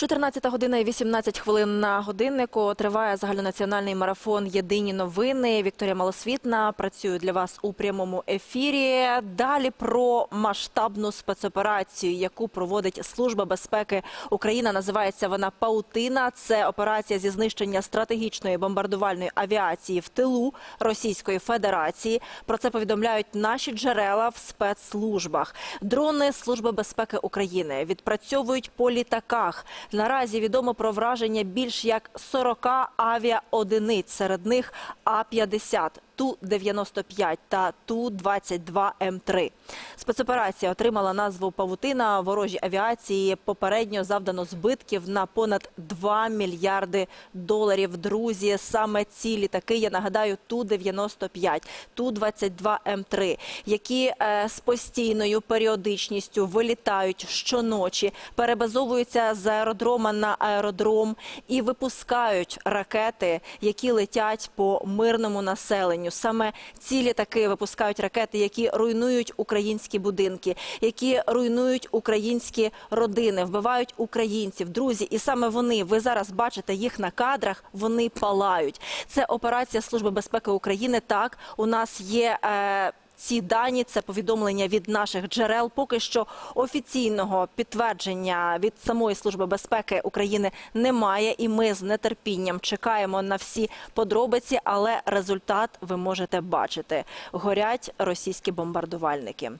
14 година і 18 хвилин на годиннику. Триває загальнонаціональний марафон Єдині новини. Вікторія Малосвітна працює для вас у прямому ефірі. Далі про масштабну спецоперацію, яку проводить Служба безпеки України. Називається вона Паутина. Це операція зі знищення стратегічної бомбардувальної авіації в тилу Російської Федерації. Про це повідомляють наші джерела в спецслужбах. Дрони Служби безпеки України відпрацьовують по літаках. Наразі відомо про враження більш як 40 авіаодиниць, серед них А-50, Ту-95 та Ту-22М3. Спецоперація отримала назву «Павутина». Ворожій авіації попередньо завдано збитків на понад 2 мільярди доларів. Друзі, саме ці літаки, я нагадаю, Ту-95, Ту-22М3, які е, з постійною періодичністю вилітають щоночі, перебазовуються з аеродрома на аеродром і випускають ракети, які летять по мирному населенню. Саме ці літаки випускають ракети, які руйнують українські будинки, які руйнують українські родини, вбивають українців, друзі. І саме вони, ви зараз бачите їх на кадрах, вони палають. Це операція Служби безпеки України. Так, у нас є. Е, ці дані це повідомлення від наших джерел. Поки що офіційного підтвердження від самої служби безпеки України немає, і ми з нетерпінням чекаємо на всі подробиці. Але результат ви можете бачити: горять російські бомбардувальники.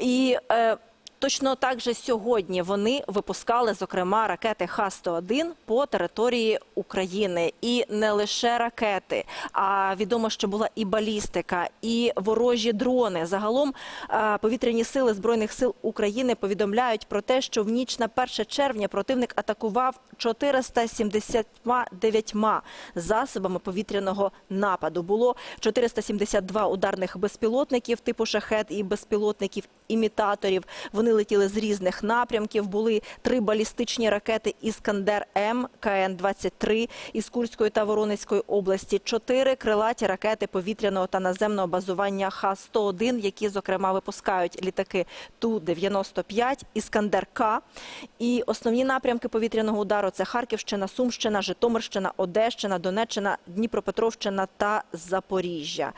І е, Точно так же сьогодні вони випускали, зокрема, ракети Х-101 по території України. І не лише ракети, а відомо, що була і балістика, і ворожі дрони. Загалом е, повітряні сили Збройних сил України повідомляють про те, що в ніч на 1 червня противник атакував 479 засобами повітряного нападу. Було 472 ударних безпілотників типу шахет і безпілотників імітаторів. Вони летіли з різних напрямків. Були три балістичні ракети Іскандер М КН-23 із Курської та Воронезької області, чотири крилаті ракети повітряного та наземного базування Х-101, які, зокрема, випускають літаки Ту-95, Іскандер К. І основні напрямки повітряного удару це Харківщина, Сумщина, Житомирщина, Одещина, Донеччина, Дніпропетровщина та Запоріжжя.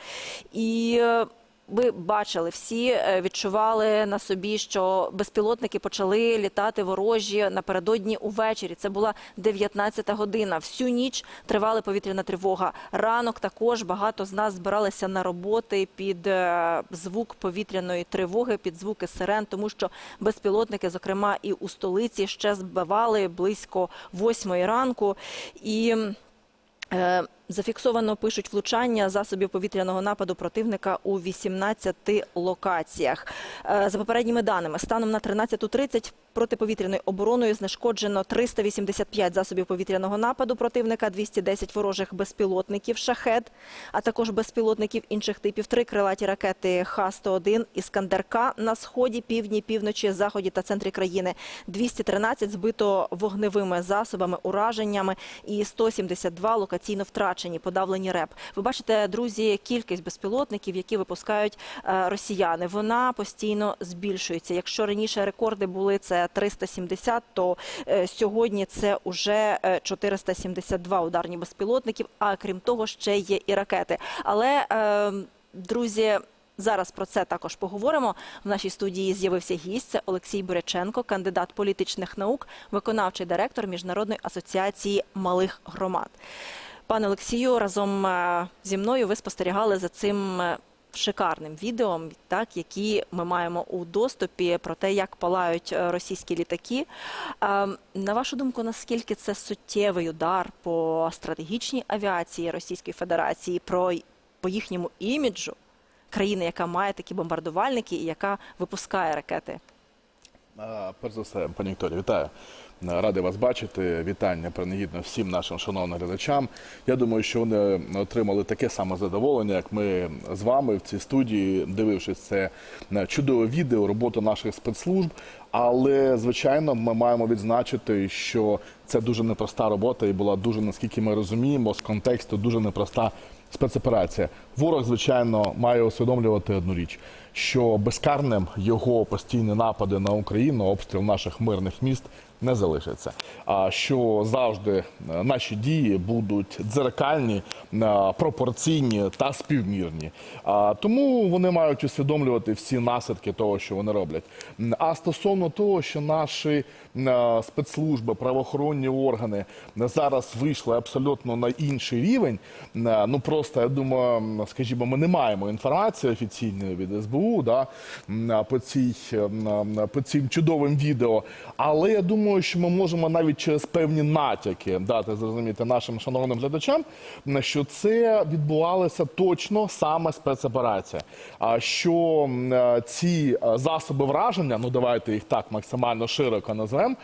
І е, ви бачили, всі е, відчували на собі, що безпілотники почали літати ворожі напередодні увечері. Це була 19-та година. Всю ніч тривала повітряна тривога. Ранок також багато з нас збиралися на роботи під е, звук повітряної тривоги, під звуки сирен, тому що безпілотники, зокрема і у столиці, ще збивали близько восьмої ранку. І Е, Зафіксовано пишуть влучання засобів повітряного нападу противника у 18 локаціях. Е, За попередніми даними, станом на 13.30 протиповітряною обороною знешкоджено 385 засобів повітряного нападу противника, 210 ворожих безпілотників «Шахед», а також безпілотників інших типів. Три крилаті ракети Х-101 «Іскандер-К» на сході, півдні, півночі, заході та центрі країни. 213 збито вогневими засобами, ураженнями і 172 локаційно втрачені, подавлені РЕП. Ви бачите, друзі, кількість безпілотників, які випускають е, росіяни. Вона постійно збільшується. Якщо раніше рекорди були це 370, то е, сьогодні це уже е, 472 ударні безпілотників. А крім того, ще є і ракети. Але е, друзі. Зараз про це також поговоримо. В нашій студії з'явився гість. Це Олексій Буряченко, кандидат політичних наук, виконавчий директор Міжнародної асоціації малих громад. Пане Олексію, разом е, зі мною ви спостерігали за цим е, шикарним відео, так які ми маємо у доступі про те, як палають е, російські літаки. На вашу думку, наскільки це суттєвий удар по стратегічній авіації Російської Федерації, про по їхньому іміджу країни, яка має такі бомбардувальники і яка випускає ракети? Перш за все, пані Вікторія, вітаю. Радий вас бачити. Вітання принагідно всім нашим шановним глядачам. Я думаю, що вони отримали таке саме задоволення, як ми з вами в цій студії, дивившись це чудове відео, роботу наших спецслужб. Але звичайно, ми маємо відзначити, що це дуже непроста робота і була дуже, наскільки ми розуміємо, з контексту дуже непроста спецоперація. Ворог, звичайно, має усвідомлювати одну річ, що безкарним його постійні напади на Україну, обстріл наших мирних міст не залишиться. А що завжди е, наші дії будуть дзеркальні, е, пропорційні та співмірні. Тому вони мають усвідомлювати всі наслідки того, що вони роблять. А стосовно того, що наші е, спецслужби, правоохоронні органи зараз вийшли абсолютно на інший рівень. Ну просто я думаю, скажімо, ми не маємо інформації офіційної від СБУ да, м, по цій по цим чудовим відео. Але я думаю, що ми можемо навіть через певні натяки дати зрозуміти нашим шановним глядачам, що це відбувалося точно саме спецоперація. А що ці засоби враження, ну давайте їх так максимально широко назвемо,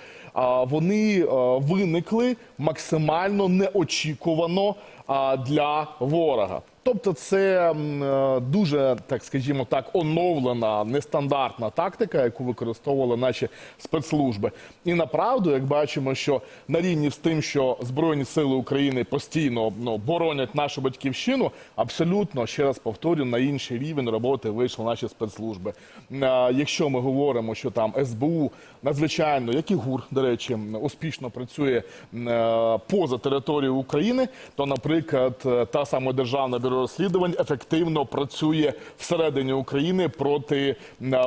вони виникли максимально неочікувано для ворога. Тобто це е, дуже, так скажімо так, оновлена нестандартна тактика, яку використовували наші спецслужби. І направду, як бачимо, що на рівні з тим, що Збройні сили України постійно ну, боронять нашу батьківщину, абсолютно ще раз повторю, на інший рівень роботи вийшли наші спецслужби. Е, Якщо ми говоримо, що там СБУ надзвичайно, як і ГУР, до речі, успішно працює е, поза територією України, то, наприклад, та сама Державна бюро розслідувань ефективно працює всередині України проти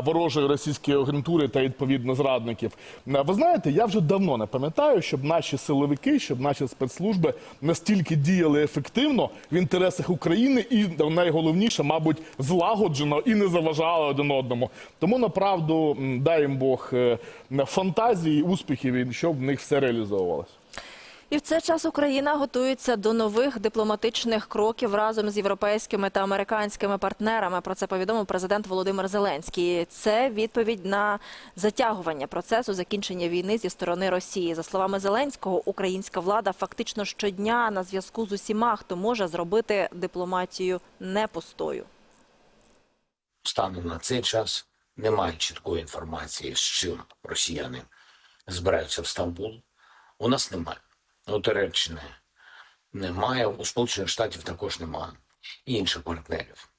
ворожої російської агентури та відповідно зрадників. Ви знаєте, я вже давно не пам'ятаю, щоб наші силовики, щоб наші спецслужби настільки діяли ефективно в інтересах України і найголовніше, мабуть, злагоджено і не заважали один одному. Тому направду дай їм Бог е, фантазії, успіхів і щоб в них все реалізовувалося. І в цей час Україна готується до нових дипломатичних кроків разом з європейськими та американськими партнерами. Про це повідомив президент Володимир Зеленський. Це відповідь на затягування процесу закінчення війни зі сторони Росії. За словами Зеленського, українська влада фактично щодня на зв'язку з усіма, хто може зробити дипломатію не пустою. станом на цей час немає чіткої інформації, з чим росіяни збираються в Стамбул. У нас немає. У Туреччини немає, у Сполучених Штатів також немає інших партнерів.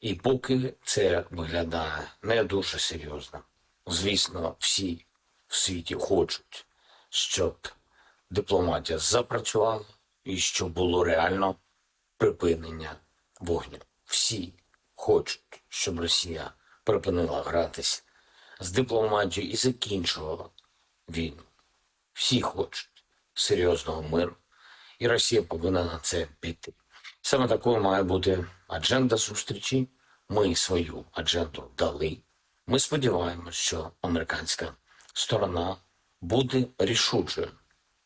І поки це виглядає не дуже серйозно. Звісно, всі в світі хочуть, щоб дипломатія запрацювала і щоб було реально припинення вогню. Всі хочуть, щоб Росія припинила гратись з дипломатією і закінчувала війну. Всі хочуть серйозного миру, і Росія повинна на це піти. Саме такою має бути адженда зустрічі. Ми свою адженду дали. Ми сподіваємося, що американська сторона буде рішучою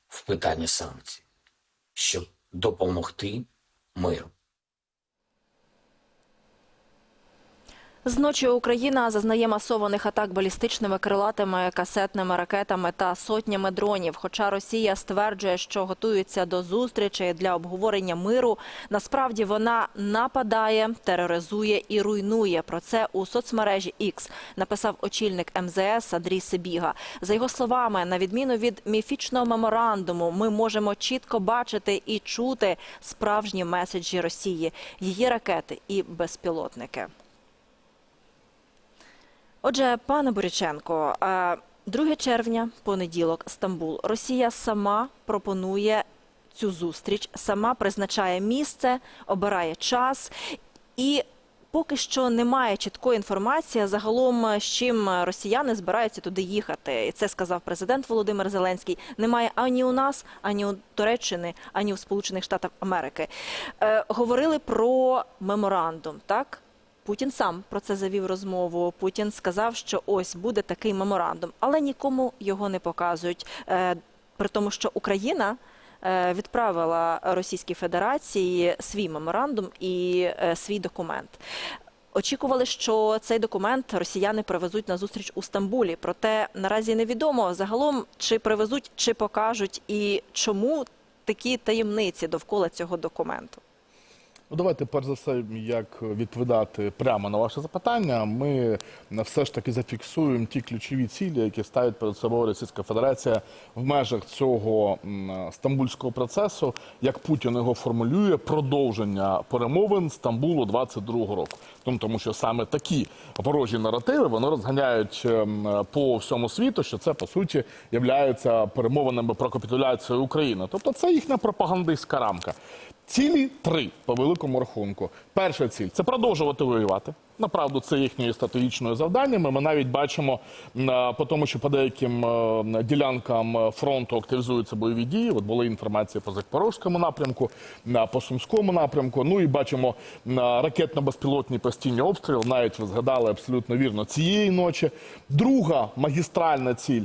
в питанні санкцій, щоб допомогти миру. Зночі Україна зазнає масованих атак балістичними крилатими касетними ракетами та сотнями дронів. Хоча Росія стверджує, що готується до зустрічей для обговорення миру, насправді вона нападає, тероризує і руйнує. Про це у соцмережі X написав очільник МЗС Андрій Сибіга. За його словами, на відміну від міфічного меморандуму, ми можемо чітко бачити і чути справжні меседжі Росії, її ракети і безпілотники. Отже, пане Боряченко, е, 2 червня, понеділок, Стамбул. Росія сама пропонує цю зустріч, сама призначає місце, обирає час і. Поки що немає чіткої інформації загалом, з чим росіяни збираються туди їхати. І це сказав президент Володимир Зеленський. Немає ані у нас, ані у Туреччини, ані у Сполучених Штатах Америки. Е, говорили про меморандум, так? Путін сам про це завів розмову. Путін сказав, що ось буде такий меморандум, але нікому його не показують. Е, При тому, що Україна е, відправила Російській Федерації свій меморандум і е, свій документ. Очікували, що цей документ росіяни привезуть на зустріч у Стамбулі. Проте наразі невідомо загалом, чи привезуть, чи покажуть, і чому такі таємниці довкола цього документу. Ну, давайте, перш за все, як відповідати прямо на ваше запитання. Ми все ж таки зафіксуємо ті ключові цілі, які ставить перед собою Російська Федерація в межах цього стамбульського процесу, як Путін його формулює, продовження перемовин Стамбулу 22-го року. Тому, тому що саме такі ворожі наративи вони розганяють ем, по всьому світу, що це по суті є перемовинами про капітуляцію України. Тобто це їхня пропагандистська рамка. Цілі три по великому рахунку. Перша ціль це продовжувати воювати. Направду, це їхньою стратегічною завданнями. Ми навіть бачимо по тому, що по деяким ділянкам фронту активізуються бойові дії. От була інформація по Запорозькому напрямку, на по Сумському напрямку. Ну і бачимо ракетно-безпілотні постійні обстріли. Навіть ви згадали абсолютно вірно цієї ночі. Друга магістральна ціль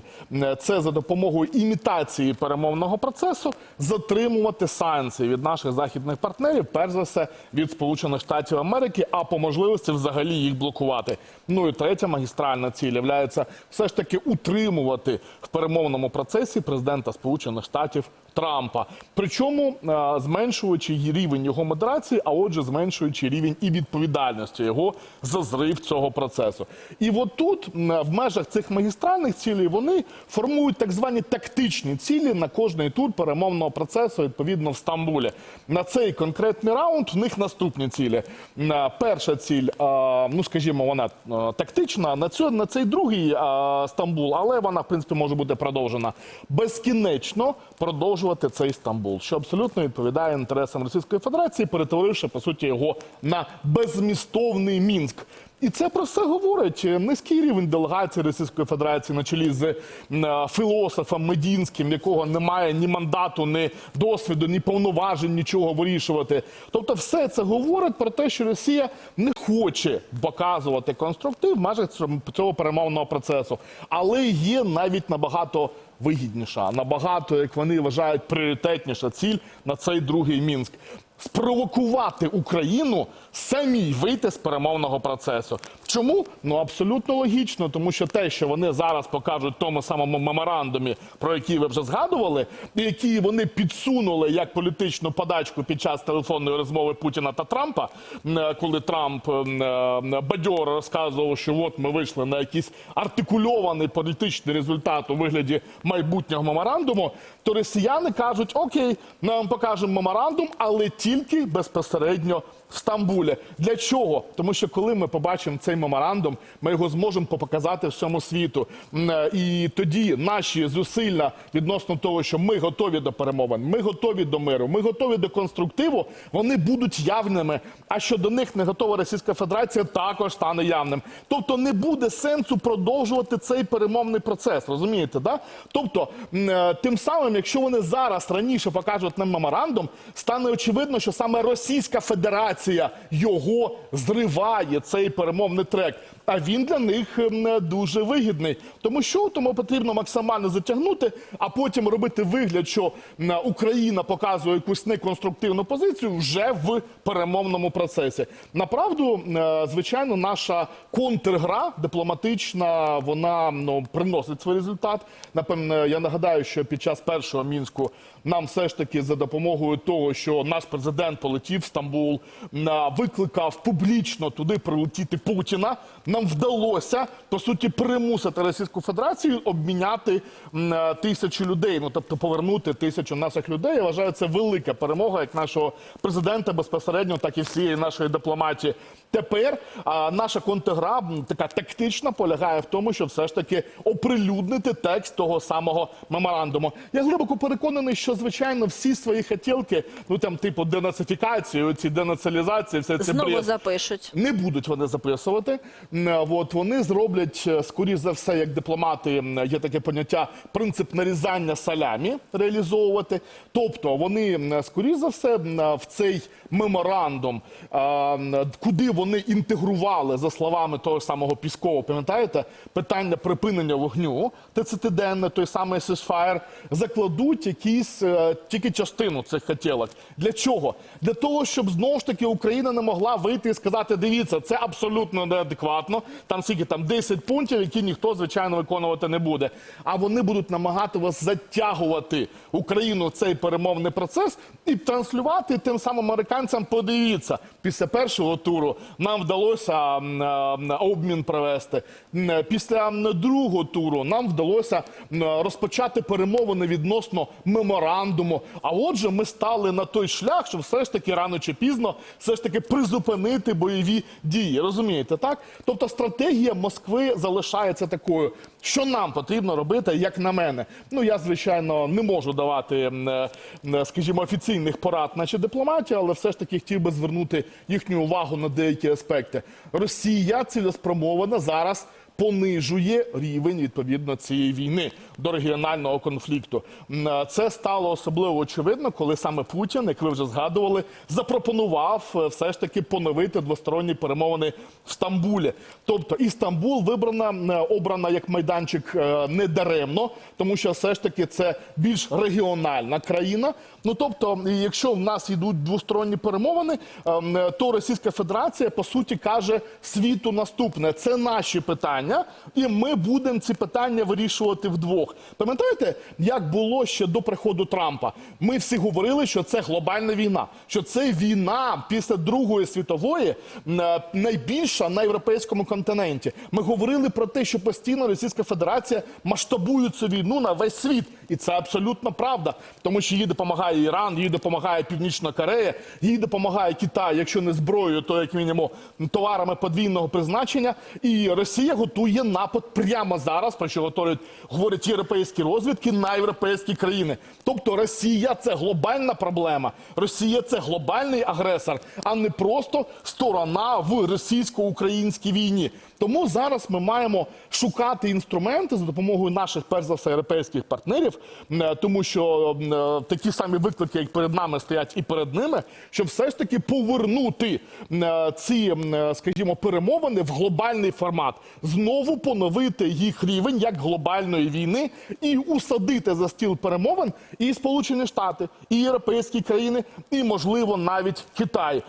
це за допомогою імітації перемовного процесу затримувати санкції від наших західних партнерів, перш за все від Сполучених Штатів Америки, а по можливості взагалі їх блокувати. Ну і третя магістральна ціль є все ж таки утримувати в перемовному процесі президента Сполучених Штатів Трампа. Причому е, зменшуючи рівень його модерації, а отже, зменшуючи рівень і відповідальності його за зрив цього процесу. І от тут в межах цих магістральних цілей вони формують так звані тактичні цілі на кожний тур перемовного процесу, відповідно в Стамбулі. На цей конкретний раунд в них наступні цілі. Перша ціль, е, ну скажімо, вона е, тактична. На цю на цей другий е, Стамбул, але вона в принципі може бути продовжена безкінечно продовжувати цей Стамбул, що абсолютно відповідає інтересам Російської Федерації, перетворивши по суті його на безмістовний мінськ. І це про все говорить низький рівень делегації Російської Федерації на чолі з е, філософом Медінським, якого немає ні мандату, ні досвіду, ні повноважень нічого вирішувати. Тобто, все це говорить про те, що Росія не хоче показувати конструктив в межах цього перемовного процесу, але є навіть набагато вигідніша, набагато, як вони вважають, пріоритетніша ціль на цей другий мінськ. Спровокувати Україну самій вийти з перемовного процесу. Чому? Ну абсолютно логічно, тому що те, що вони зараз покажуть в тому самому меморандумі, про який ви вже згадували, і які вони підсунули як політичну подачку під час телефонної розмови Путіна та Трампа, е, коли Трамп е, бадьоро розказував, що от ми вийшли на якийсь артикульований політичний результат у вигляді майбутнього меморандуму, то росіяни кажуть: Окей, ми вам покажемо меморандум, але тільки безпосередньо в Стамбулі. Для чого? Тому що коли ми побачимо цей меморандум, ми його зможемо показати всьому світу. Е, І тоді наші зусилля відносно того, що ми готові до перемовин, ми готові до миру, ми готові до конструктиву, вони будуть явними. А що до них не готова Російська Федерація, також стане явним. Тобто не буде сенсу продовжувати цей перемовний процес. Розумієте, да? Тобто, е, тим самим, якщо вони зараз раніше покажуть нам меморандум, стане очевидно, що саме Російська Федерація його зриває цей перемовний трек. А він для них ем, дуже вигідний. Тому що тому потрібно максимально затягнути, а потім робити вигляд, що Україна показує якусь неконструктивну позицію вже в перемовному процесі. Направду, е, звичайно, наша контргра дипломатична, вона ну, приносить свій результат. Напевно, я нагадаю, що під час першого мінську нам все ж таки за допомогою того, що наш президент полетів в Стамбул, на- викликав публічно туди прилетіти Путіна. Нам вдалося по суті примусити Російську Федерацію обміняти е, тисячу людей. Ну тобто повернути тисячу наших людей. Я вважаю, це велика перемога як нашого президента безпосередньо, так і всієї нашої дипломатії. Тепер а, наша контргра м, така тактична полягає в тому, що все ж таки оприлюднити текст того самого меморандуму. Я глибоко переконаний, що звичайно всі свої хотілки, ну там типу денацифікацію, ці денацилізації, все це Знову бред. запишуть. Не будуть вони записувати. От вони зроблять, е, скоріш за все, як дипломати, є таке поняття принцип нарізання салямі реалізовувати. Тобто вони, скоріш за все, в цей меморандум, куди вони інтегрували, за словами того самого Піскова, пам'ятаєте, питання припинення вогню, 30-денне, той самий сесфаєр, закладуть якісь е, тільки частину цих хотілок. Для чого? Для того, щоб знову ж таки Україна не могла вийти і сказати: дивіться, це абсолютно неадекватно. Там скільки там 10 пунктів, які ніхто звичайно виконувати не буде. А вони будуть намагати вас затягувати Україну в цей перемовний процес і транслювати тим самим американцям. Подивіться, після першого туру нам вдалося обмін провести. Після другого туру нам вдалося розпочати перемовини відносно меморандуму. А отже, ми стали на той шлях, що все ж таки рано чи пізно все ж таки призупинити бойові дії. Розумієте, так? Тобто стратегія Москви залишається такою. Що нам потрібно робити, як на мене? Ну я звичайно не можу давати, скажімо, офіційних порад, наче дипломатія, але все ж таки хотів би звернути їхню увагу на деякі аспекти. Росія цілеспромована зараз понижує рівень відповідно цієї війни до регіонального конфлікту. Е, Це стало особливо очевидно, коли саме Путін, як ви вже згадували, запропонував е, все ж таки поновити двосторонні перемовини в Стамбулі. Тобто і Стамбул вибрана е, обрана як майданчик не даремно, тому що все ж таки це більш регіональна країна. Ну тобто, якщо в нас йдуть двосторонні перемовини, то Російська Федерація по суті каже світу наступне: це наші питання, і ми будемо ці питання вирішувати вдвох. Пам'ятаєте, як було ще до приходу Трампа? Ми всі говорили, що це глобальна війна, що це війна після Другої світової е, найбільша на європейському континенті. Ми говорили про те, що постійно Російська Федерація масштабує цю війну на весь світ, і це абсолютно правда, тому що їй допомагає Іран, їй допомагає Північна Корея, їй допомагає Китай, якщо не зброєю, то як мінімум товарами подвійного призначення. І Росія готує напад прямо зараз, про що говорять, говорять європейські розвідки на європейські країни. Тобто Росія це глобальна проблема. Росія це глобальний агресор, а не просто сторона в російсько-українській війні. Тому зараз ми маємо шукати інструменти за допомогою наших, перш за все, європейських партнерів, е, тому що е, такі самі виклики, як перед нами, стоять і перед ними, щоб все ж таки повернути е, ці, скажімо, перемовини в глобальний формат, знову поновити їх рівень як глобальної війни і усадити за стіл перемовин і Сполучені Штати, і європейські країни, і можливо навіть Китай.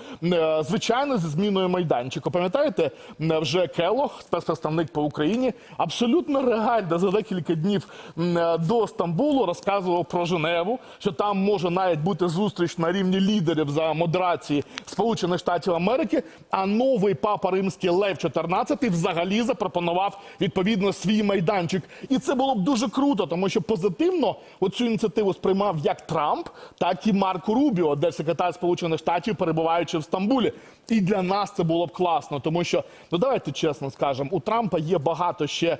Звичайно, зі зміною майданчику. Пам'ятаєте, вже Келох, спецпредставник по Україні, абсолютно реально за декілька днів е, до Стамбулу розказував про Женеву, що там може навіть бути зустріч на рівні лідерів за модерації Сполучених Штатів Америки. А новий папа римський Лев XIV взагалі запропонував відповідно свій майданчик. І це було б дуже круто, тому що позитивно оцю ініціативу сприймав як Трамп, так і Марко Рубіо, держсекретар Сполучених Штатів, перебуваючи в Стамбулі. І для нас це було б класно, тому що ну давайте чесно скажемо, у Трампа є багато ще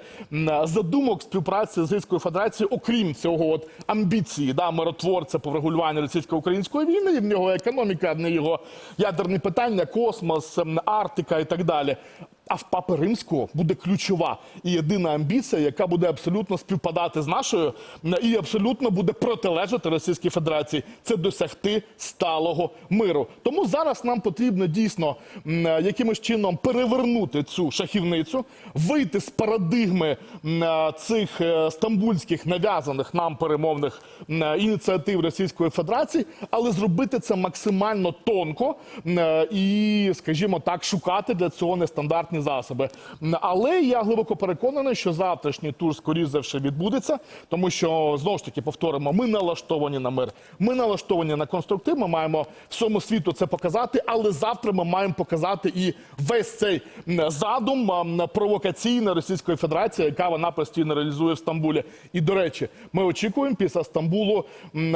задумок співпраці з Російською Федерацією, окрім цього от амбіції, да, миротворця по врегулюванню російсько-української війни. В нього економіка, не його ядерні питання, космос, Арктика і так далі. А в папи римського буде ключова і єдина амбіція, яка буде абсолютно співпадати з нашою і абсолютно буде протилежати Російській Федерації. Це досягти сталого миру. Тому зараз нам потрібно дійсно якимось чином перевернути цю шахівницю, вийти з парадигми цих е, стамбульських нав'язаних нам перемовних ініціатив Російської Федерації, але зробити це максимально тонко і, скажімо так, шукати для цього нестандартні засоби. Але я глибоко переконаний, що завтрашній тур скоріш за все відбудеться, тому що знову ж таки повторимо, ми налаштовані на мир, ми налаштовані на конструктив. Ми маємо всьому світу це показати, але завтра ми маємо показати і весь цей задум м, провокаційний Російської Федерації, яка вона постійно реалізує в Стамбулі. І до речі, ми очікуємо після Стамбулу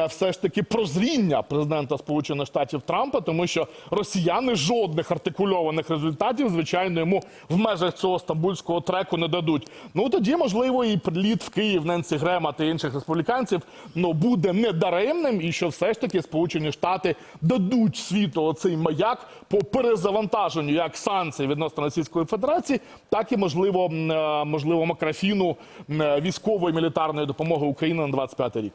все ж таки прозріння президента Сполучених Штатів Трампа, тому що росіяни жодних артикульованих результатів, звичайно, йому в межах цього стамбульського треку не дадуть. Ну тоді, можливо, і приліт в Київ Ненсі Грема та інших республіканців ну буде недаремним, і що все ж таки Сполучені Штати дадуть світу оцей маяк по перезавантаженню як санкцій відносно Російської Федерації, так і можливо, е, можливо макрофіну е, військової мілітарної допомоги Україні на 25 рік.